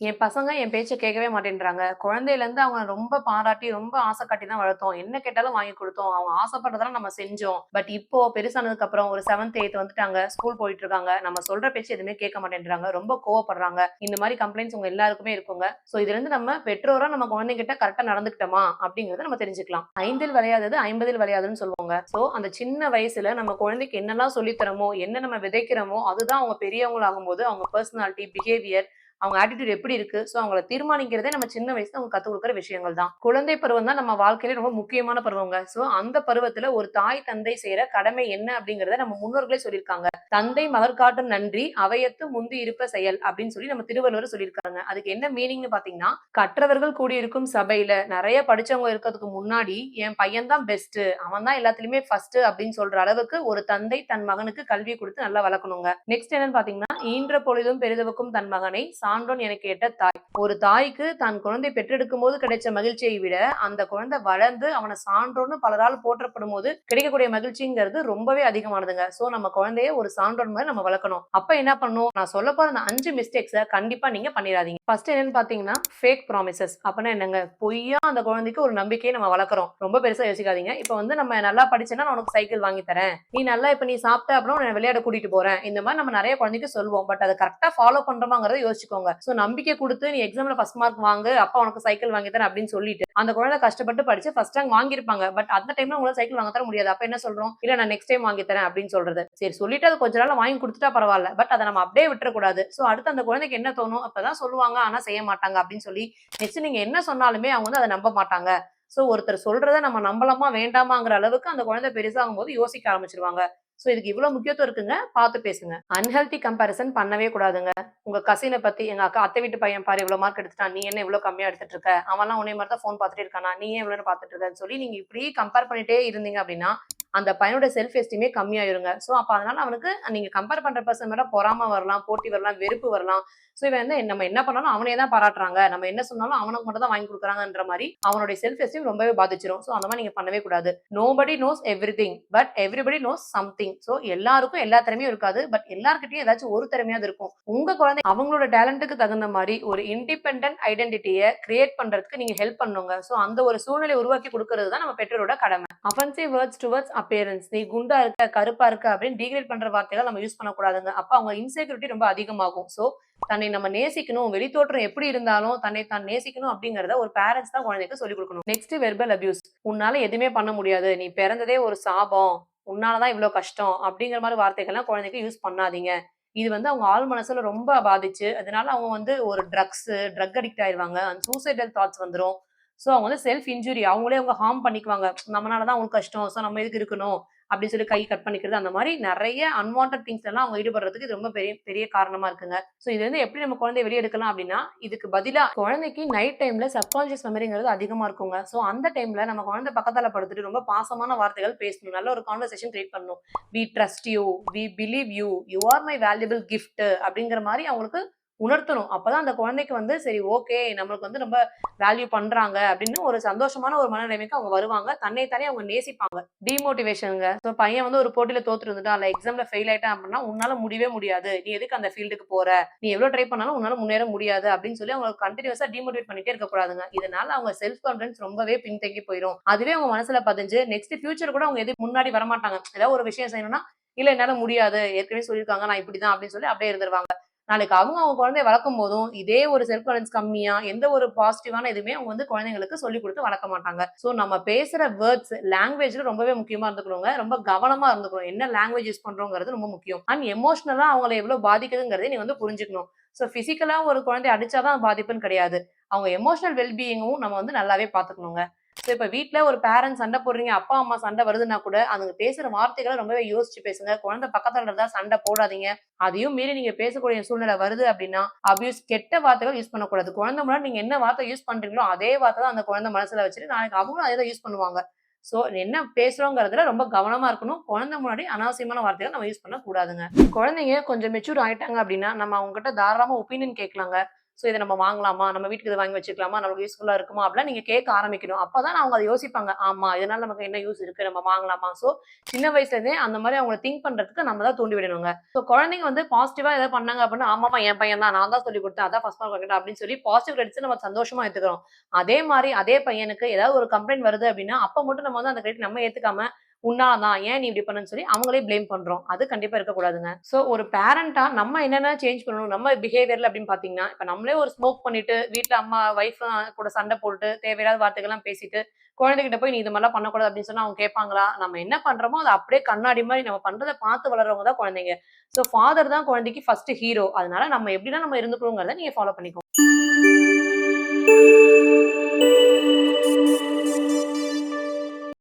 என் பசங்க என் பேச்சை கேட்கவே மாட்டேன்றாங்க. குழந்தையிலேருந்து அவங்க ரொம்ப பாராட்டி, ரொம்ப ஆசை காட்டி தான் வளர்த்தோம். என்ன கேட்டாலும் வாங்கி கொடுத்தோம் அவங்க ஆசைப்பட்டதெல்லாம் நம்ம செஞ்சோம். பட் இப்போ பெருசானதுக்கு அப்புறம் ஒரு 7த், 8த் வந்துட்டாங்க. ஸ்கூல் போயிட்டு இருக்காங்க. நம்ம சொல்ற பேச்சு எதுவுமே கேட்க மாட்டேன்றாங்க. ரொம்ப கோவப்படுறாங்க. இந்த மாதிரி கம்ப்ளைண்ட்ஸ் உங்க எல்லாருக்குமே இருக்குங்க. ஸோ இதுலேருந்து நம்ம பெற்றோரா நம்ம குழந்தைகிட்ட கரெக்டா நடந்துக்கிட்டோமா? அப்படிங்கறத நம்ம தெரிஞ்சுக்கலாம். "ஐந்தில் விளையாதது ஐம்பதில் விளையாதுன்னு" சொல்லுவாங்க. ஸோ அந்த சின்ன வயசுல நம்ம குழந்தைக்கு என்னெல்லாம் சொல்லித்தரமோ என்ன நம்ம விதைக்கிறோமோ, அதுதான் அவங்க பெரியவங்களாகும் போது அவங்க பர்சனாலிட்டி பிஹேவியர் அவங்க ஆட்டிடியூட் எப்படி இருக்கு? ஸோ அவங்கள தீர்மானிக்கிறதே நம்ம சின்ன வயசுல அவங்க கற்றுக் கொடுக்குற விஷயங்கள் தான். குழந்தை பருவம் தான் நம்ம வாழ்க்கையில ரொம்ப முக்கியமான பருவங்க. ஸோ அந்த பருவத்துல ஒரு தாய், தந்தை செய்யற கடமை என்ன அப்படிங்கிறத நம்ம முன்னோர்களே சொல்லியிருக்காங்க. "தந்தை மகர் காட்டும் நன்றி அவையத்து முந்தி இருப்ப செயல்" அப்படின்னு சொல்லி நம்ம திருவள்ளுவர் சொல்லியிருக்காங்க. அதுக்கு என்ன மீனிங்னு பாத்தீங்கன்னா கற்றவர்கள் கூடியிருக்கும் சபையில நிறைய படிச்சவங்க இருக்கிறதுக்கு முன்னாடி, "என் பையன் தான் பெஸ்ட். அவன் தான் எல்லாத்துலயுமே ஃபர்ஸ்ட்" அப்படின்னு சொல்ற அளவுக்கு ஒரு தந்தை தன் மகனுக்கு கல்வி கொடுத்து நல்லா வளர்க்கணுங்க. நெக்ஸ்ட் என்னன்னு பாத்தீங்கன்னா "ஈன்ற பொழுதும் பெரிதவுக்கும் தன் மகனை சான்றோன் எனக்கு கேட்ட தாய்." ஒரு தாய்க்கு தான் குழந்தை பெற்றெடுக்கும்போது கிடைச்ச மகிழ்ச்சியை விட, அந்த குழந்தை வளர்ந்து அவனை சான்றோன்னு பலரால் போற்றப்படும்போது கிடைக்கக்கூடிய மகிழ்ச்சிங்கிறது ரொம்பவே அதிகமானதுங்க. ஸோ நம்ம குழந்தைய ஒரு சான்றோன் மாதிரி நம்ம வளர்க்கணும். அப்ப என்ன பண்ணும் நான் சொல்ல போற அந்த அஞ்சு மிஸ்டேக்ஸ கண்டிப்பா நீங்க பண்ணிடாதீங்க ஃபர்ஸ்ட் என்னன்னு பார்த்தீங்கன்னா, ஃபேக் ப்ராமிசஸ். அப்படின்னா என்னங்க? பொய்யா அந்த குழந்தைக்கு ஒரு நம்பிக்கையை நம்ம வளர்க்குறோம். ரொம்ப பெருசா யோசிக்காதீங்க. இப்ப வந்து நம்ம நல்லா படிச்சேன்னா நான் உனக்கு சைக்கிள் வாங்கி தரேன். நீ நல்லா இப்ப நீ சாப்பிட்ட அப்புறம் நான் விளையாட கூட்டிட்டு போறேன். இந்த மாதிரி நம்ம நிறைய குழந்தைக்கு சொல்லுவோம். பட் அதை கரெக்டா ஃபாலோ பண்றோமாங்கிறத யோசிச்சுக்கோங்க. ஸோ நம்பிக்கை கொடுத்து நீ எக்ஸாம்ல ஃபர்ஸ்ட் மார்க் வாங்கு, அப்பா உனக்கு சைக்கிள் வாங்கி தரேன் அப்படின்னு சொல்லிட்டு, அந்த குழந்தை கஷ்டப்பட்டு படிச்சு ஃபர்ஸ்ட் ரேங்க் வாங்கியிருப்பாங்க. பட் அந்த டைம்ல உங்களால சைக்கிள் வாங்க தர முடியாது. அப்ப என்ன சொல்றோம்? "இல்ல நான் நெக்ஸ்ட் டைம் வாங்கி தரேன்" அப்படின்னு சொல்றது. சரி சொல்லிட்டு அது கொஞ்ச நாள் வாங்கி கொடுத்துட்டா பரவாயில்ல பட் அதை நம்ம அப்படியே விட்டுறக்கூடாது. ஸோ அடுத்து அந்த குழந்தைக்கு என்ன தோணும்? அப்பதான் சொல்லுவாங்க, ஆனா செய்ய மாட்டாங்க அப்படின்னு சொல்லி, நெக்ஸ்ட் நீங்க என்ன சொன்னாலுமே அவங்க வந்து அதை நம்ப மாட்டாங்க. ஸோ ஒருத்தர் சொல்றத நம்ம நம்பலாமா? வேண்டாமாங்கிற அளவுக்கு அந்த குழந்தை பெருசாகும்போது யோசிக்க ஆரம்பிச்சிருவாங்க ஸோ இதுக்கு இவ்வளோ முக்கியத்துவம் இருக்குங்க. பார்த்து பேசுங்க. அன்ஹெல்தி கம்பேரிசன் பண்ணவே கூடாதுங்க. உங்க கசினை பத்தி, "எங்க அக்கா அத்தை வீட்டு பையன் பாரு இவ்வளோ மார்க் எடுத்துட்டான். நீ என்ன இவ்வளோ கம்மியா எடுத்துட்டு இருக்க? அவன்லாம் உன்னை மாதிரி தான் ஃபோன் பார்த்துட்டே இருக்கானா? நீ ஏன் இவ்வளோன்னு பார்த்துட்டு இருக்கன்னு" சொல்லி நீங்க இப்படி கம்பேர் பண்ணிட்டே இருந்தீங்க அப்படின்னா, அந்த பையனோட செல்ஃப் எஸ்டீமே கம்மியாயிருங்க. ஸோ அப்ப அதனால அவனுக்கு நீங்க கம்பேர் பண்ற பர்சன் மேல பொறாம வரலாம், போட்டி வரலாம், வெறுப்பு வரலாம். ஸோ இவன் வந்து நம்ம என்ன பண்ணாலும் அவனே தான் பாராட்டுறாங்க. நம்ம என்ன சொன்னாலும் அவனுக்கு மட்டும் தான் வாங்கி கொடுக்குறாங்கன்ற மாதிரி அவனுடைய செல்ஃப் எஸ்டீம் ரொம்பவே பாதிச்சிரும். ஸோ அந்த மாதிரி நீங்க பண்ணவே கூடாது. "Nobody knows everything. But everybody knows something." So எல்லாருக்கும் எல்லா திறமையும் இருக்காது. பட் எல்லாருக்கிட்டையும் ஏதாச்சும் ஒரு திறமையாவது இருக்கும். உங்க குழந்தை அவங்களோட டேலண்ட்டுக்கு தகுந்த மாதிரி ஒரு இண்டிபெண்ட் ஐடென்டிட்டிய கிரியேட் பண்றதுக்கு நீங்க ஹெல்ப் பண்ணுங்க ஸோ அந்த ஒரு சூழ்நிலை உருவாக்கி கொடுக்கறது தான் நம்ம பெற்றோரோட கடமை. Offensive words towards appearance. "நீ குண்டா இருக்க, கருப்பா இருக்க" அப்படின்னு டிகிரேட் பண்ற வார்த்தைகள் நம்ம யூஸ் பண்ணக்கூடாதுங்க. அப்ப அவங்க இன்செக்யூரிட்டி ரொம்ப அதிகமாகும். ஸோ தன்னை நம்ம நேசிக்கணும். வெளித்தோற்றம் எப்படி இருந்தாலும் தன்னை தான் நேசிக்கணும் அப்படிங்கிறத ஒரு பேரண்ட்ஸ் தான் குழந்தைக்கு சொல்லிக் கொடுக்கணும் நெக்ஸ்ட் வெர்பல் அபியூஸ். "உன்னால எதுவுமே பண்ண முடியாது. நீ பிறந்ததே ஒரு சாபம். உன்னால தான் கஷ்டம்" அப்படிங்கிற மாதிரி வார்த்தைகள்லாம் குழந்தைக்கு யூஸ் பண்ணாதீங்க. இது வந்து அவங்க ஆழ் மனசுல ரொம்ப பாதிச்சு, அதனால அவங்க வந்து ஒரு ட்ரக்ஸ், ட்ரக் அடிக்ட் ஆயிடுவாங்க அந்த சூசைடல் தாட்ஸ் வந்துடும் ஸோ அவங்க வந்து செல்ஃப் இன்ஜுரி அவங்களே அவங்க ஹார்ம் பண்ணிக்குவாங்க. "நம்மனால தான் அவங்களுக்கு கஷ்டம். ஸோ நம்ம எதுக்கு இருக்கணும்?" அப்படின்னு சொல்லி கை கட் பண்ணிக்கிறது. அந்த மாதிரி நிறைய அன்வான்ட் அன்வான்டட் திங்ஸ்லலாம் அவங்க ஈடுபடுறதுக்கு இது ரொம்ப பெரிய பெரிய காரணமா இருக்குங்க. ஸோ இது வந்து எப்படி நம்ம குழந்தைய வெளியெடுக்கலாம் அப்படின்னா, இதுக்கு பதிலாக குழந்தைக்கு நைட் டைம்ல சப்கான்ஷியஸ் மெமரிங்கிறது அதிகமா இருக்குங்க. ஸோ அந்த டைம்ல நம்ம குழந்தை பக்கத்தில் படுத்துட்டு ரொம்ப பாசமான வார்த்தைகள் பேசணும். நல்ல ஒரு கான்வர்சேஷன் கிரியேட் பண்ணணும். "We trust you. We believe you. You are my valuable gift" அப்படிங்கிற மாதிரி அவங்களுக்கு உணர்த்தணும். அப்பதான் அந்த குழந்தைக்கு வந்து சரி ஓகே நம்மளுக்கு வந்து ரொம்ப வேல்யூ பண்றாங்க அப்படின்னு ஒரு சந்தோஷமான ஒரு மனநிலைமைக்கு அவங்க வருவாங்க. தன்னை தானே அவங்க நேசிப்பாங்க. டிமோட்டிவேஷனுங்க ஸோ பையன் வந்து ஒரு போட்டியில தோத்துட்டு இருந்துட்டா இல்ல எக்ஸாம்ல ஃபெயில் ஆயிட்டான் அப்படின்னா, "உன்னால முடியவே முடியாது. நீ எதுக்கு அந்த ஃபீல்டுக்கு போற? நீ எவ்வளவு ட்ரை பண்ணாலும் உன்னால முன்னேற முடியாது" அப்படின்னு சொல்லி அவங்க கண்டினியூஸா டிமோட்டிவேட் பண்ணிட்டே இருக்கக்கூடாதுங்க. இதனால அவங்க செல்ஃப் கான்பிடன்ஸ் ரொம்பவே பின்தங்கி போயிடும் அதுவே அவங்க மனசுல பதிஞ்சு நெக்ஸ்ட் ஃபியூச்சர் கூட அவங்க எதுவும் முன்னாடி வரமாட்டாங்க. ஏதாவது ஒரு விஷயம் செய்யணும்னா, "இல்ல என்னால முடியாது. ஏற்கனவே சொல்லியிருக்காங்க. நான் இப்படிதான்" அப்படின்னு சொல்லி அப்படியே இருந்துருவாங்க. நாளைக்கு அவங்க அவங்க குழந்தைய வளர்க்கும்போதும், இதே ஒரு செல்ஃப் கான்ஃபிடன்ஸ் கம்மியா, எந்த ஒரு பாசிட்டிவான எதுவுமே அவங்க வந்து குழந்தைங்களுக்கு சொல்லிக் கொடுத்து வளர்க்க மாட்டாங்க. ஸோ நம்ம பேசுற வேர்ட்ஸ், லாங்குவேஜ்ல ரொம்பவே முக்கியமா இருந்துக்கணுங்க. ரொம்ப கவனமா இருந்துக்கணும். என்ன லாங்குவேஜ் யூஸ் பண்றோங்கிறது ரொம்ப முக்கியம். அண்ட் எமோஷனலா அவங்கள எவ்வளவு பாதிக்குதுங்கிறதே நீ வந்து புரிஞ்சுக்கணும். ஸோ பிசிக்கலா ஒரு குழந்தைய அடிச்சாதான் பாதிப்புன்னு கிடையாது. அவங்க எமோஷனல் வெல் பீயிங்கும் நம்ம வந்து நல்லாவே பார்த்துக்கணுங்க. ஸோ இப்போ வீட்டில் ஒரு பேரண்ட்ஸ் சண்டை போடுறீங்க, அப்பா, அம்மா சண்டை வருதுன்னா கூட, அதுங்க பேசுகிற வார்த்தைகளை ரொம்பவே யோசிச்சு பேசுங்க. குழந்தை பக்கத்தில் இருந்தால் சண்டை போடாதீங்க. அதையும் மீறி நீங்க பேசக்கூடிய சூழ்நிலை வருது அப்படின்னா, அபியூஸ் கெட்ட வார்த்தைகள் யூஸ் பண்ணக்கூடாது. குழந்தை முன்னாடி நீங்க என்ன வார்த்தை யூஸ் பண்றீங்களோ, அதே வார்த்தை தான் அந்த குழந்தை மனசுல வச்சுட்டு, நாளைக்கு அவங்களும் அதே தான் யூஸ் பண்ணுவாங்க. ஸோ என்ன பேசுறோங்கிறதுல ரொம்ப கவனமா இருக்கணும். குழந்தை முன்னாடி அனாவசியமான வார்த்தைகள் நம்ம யூஸ் பண்ணக்கூடாதுங்க. குழந்தைங்க கொஞ்சம் மெச்சூர் ஆயிட்டாங்க அப்படின்னா, நம்ம அவங்ககிட்ட தாராளமா ஒப்பீனியன் கேட்கலாங்க. ஸோ இதை நம்ம வாங்கலாமா? நம்ம வீட்டுக்கு இதை வாங்கி வச்சுக்கலாமா? நமக்கு யூஸ்ஃபுல்லாக இருக்குமா? அப்படிலாம் நீங்கள் கேட்க ஆரம்பிக்கணும். அப்பதான் அவங்க அதை யோசிப்பாங்க. ஆமாம் இதனால் நமக்கு என்ன யூஸ் இருக்குது நம்ம வாங்கலாமா? ஸோ சின்ன வயசுலேருந்தே அந்த மாதிரி அவங்களை திங்க் பண்ணுறதுக்கு நம்ம தான் தூண்டி விடணுங்க. ஸோ குழந்தைங்க வந்து பாசிட்டிவாக எதாவது பண்ணாங்க அப்படின்னா ஆமாமா என் பையன் தான் நான் தான் சொல்லி கொடுத்தேன். அதான் ஃபஸ்ட் மார்க் வாங்கிட்டேன் அப்படின்னு சொல்லி பாசிட்டிவ் கிரெடிட்ஸ் நம்ம சந்தோஷமாக எடுத்துக்கிறோம் அதே மாதிரி அதே பையனுக்கு ஏதாவது ஒரு கம்ப்ளைண்ட் வருது அப்படின்னா அப்போ மட்டும் நம்ம வந்து அந்த கிரெடிட் நம்ம ஏற்றுக்காம உன்னாதான் ஏன் நீ இப்படி பண்ணுன்னு சொல்லி அவங்களே ப்ளேம் பண்றோம். அது கண்டிப்பா இருக்கக்கூடாதுங்க. சோ ஒரு பேரண்டா நம்ம என்னென்ன சேஞ்ச் பண்ணணும் நம்ம பிஹேவியர்ல அப்படின்னு பாத்தீங்கன்னா இப்ப நம்மளே ஒரு ஸ்மோக் பண்ணிட்டு வீட்டுல அம்மா ஒய்ஃப் கூட சண்டை போட்டு தேவையில்லாத வார்த்தைகள்லாம் பேசிட்டு குழந்தைகிட்ட போய் நீ இது மாதிரிலாம் பண்ணக்கூடாது அப்படின்னு சொன்னா அவங்க கேட்பாங்களா? நம்ம என்ன பண்றோமோ அதை அப்படியே கண்ணாடி மாதிரி நம்ம பண்றதை பார்த்து வளர்றவங்க தான் குழந்தைங்க. சோ ஃபாதர் தான் குழந்தைக்கு ஃபர்ஸ்ட் ஹீரோ அதனால நம்ம எப்படிலாம் நம்ம இருந்துக்கணுங்கிறத நீங்க ஃபாலோ பண்ணிக்கோங்க.